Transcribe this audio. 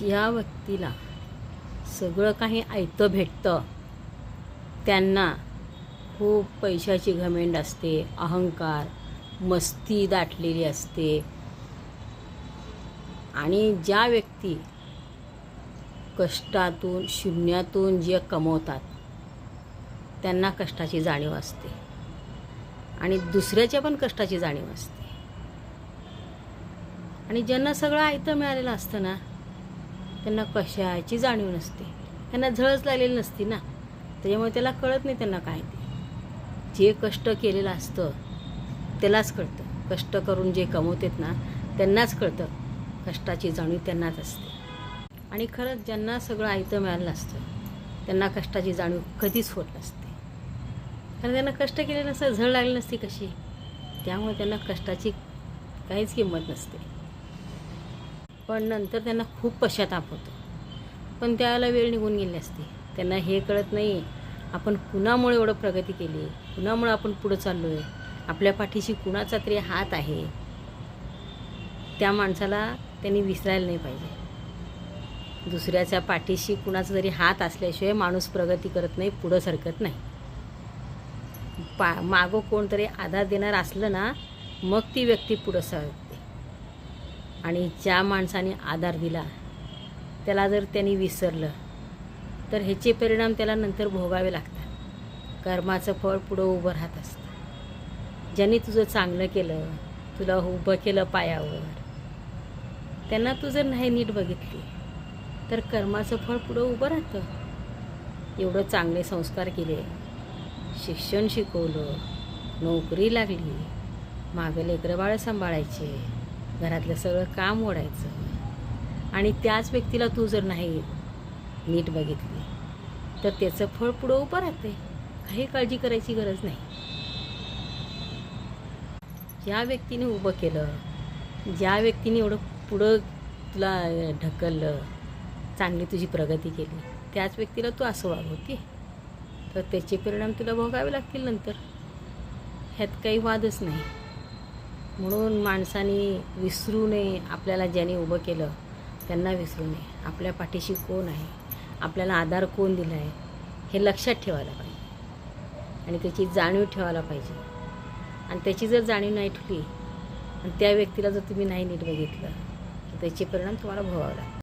या व्यक्तीला सगळं काही ऐतं भेटतं. त्यांना खूप पैशाची घमेंड असते अहंकार मस्ती दाटलेली असते. आणि ज्या व्यक्ती कष्टातून शून्यातून जे कमवतात त्यांना कष्टाची जाणीव असते. आणि दुसऱ्याच्या पण कष्टाची जाणीव असते. आणि ज्यांना सगळं आयतं मिळालेलं असतं ना त्यांना कशाची जाणीव नसते. त्यांना झळच लागलेली नसती ना. त्याच्यामुळे त्याला कळत नाही त्यांना काय ते. जे कष्ट केलेलं असतं त्यालाच कळतं. कष्ट करून जे कमवतात ना त्यांनाच कळतं. कष्टाची जाणीव त्यांनाच असते. आणि खरंच ज्यांना सगळं आयतं मिळालं असतं त्यांना कष्टाची जाणीव कधीच होत नसते. कारण त्यांना कष्ट केले नसतं झळ लागली नसती कशी. त्यामुळे त्यांना कष्टाची काहीच किंमत नसते. पण नंतर त्यांना खूप पश्चाताप होतो. पण त्याला वेळ निघून गेली असते. त्यांना हे कळत नाही आपण कुणामुळे एवढं प्रगती केली कुणामुळे आपण पुढं चाललो आहे आपल्या पाठीशी कुणाचा तरी हात आहे? त्या माणसाला त्यांनी विसरायला नाही पाहिजे. दुसऱ्याच्या पाठीशी कुणाचा तरी हात असल्याशिवाय माणूस प्रगती करत नाही पुढं सरकत नाही. पा मागं कोणतरी आधार देणार असलं ना मग ती व्यक्ती पुढं सर आणि ज्या माणसाने आधार दिला त्याला जर त्यांनी विसरलं तर ह्याचे परिणाम त्याला नंतर भोगावे लागतात. कर्माचं फळ पुढं उभं राहत असतं. ज्यांनी तुझं चांगलं केलं तुला उभं केलं पायावर त्यांना तू जर नाही नीट बघितली तर कर्माचं फळ पुढं उभं राहतं. एवढं चांगले संस्कार केले शिक्षण शिकवलं नोकरी लागली मागं लेकरं सांभाळायचे घरातलं सगळं काम ओढायचं. आणि त्याच व्यक्तीला तू जर नाही नीट बघितली तर त्याचं फळ पुढं उभं राहते काही काळजी करायची गरज नाही. ज्या व्यक्तीने उभं केलं ज्या व्यक्तीने एवढं पुढं तुला ढकललं चांगली तुझी प्रगती केली त्याच व्यक्तीला तू असं वागवते तर त्याचे परिणाम तुला भोगावे लागतील नंतर. ह्यात काही वादच नाही. म्हणून माणसाने विसरू नये आपल्याला ज्याने उभं केलं त्यांना विसरू नये. आपल्या पाठीशी कोण आहे? आपल्याला आधार कोण दिला आहे? हे लक्षात ठेवायला पाहिजे. आणि त्याची जाणीव ठेवायला पाहिजे. आणि त्याची जर जाणीव नाही ठेवली आणि त्या व्यक्तीला जर तुम्ही नाही नीट बघितलं तर त्याचे परिणाम तुम्हाला भोगावं लागतात.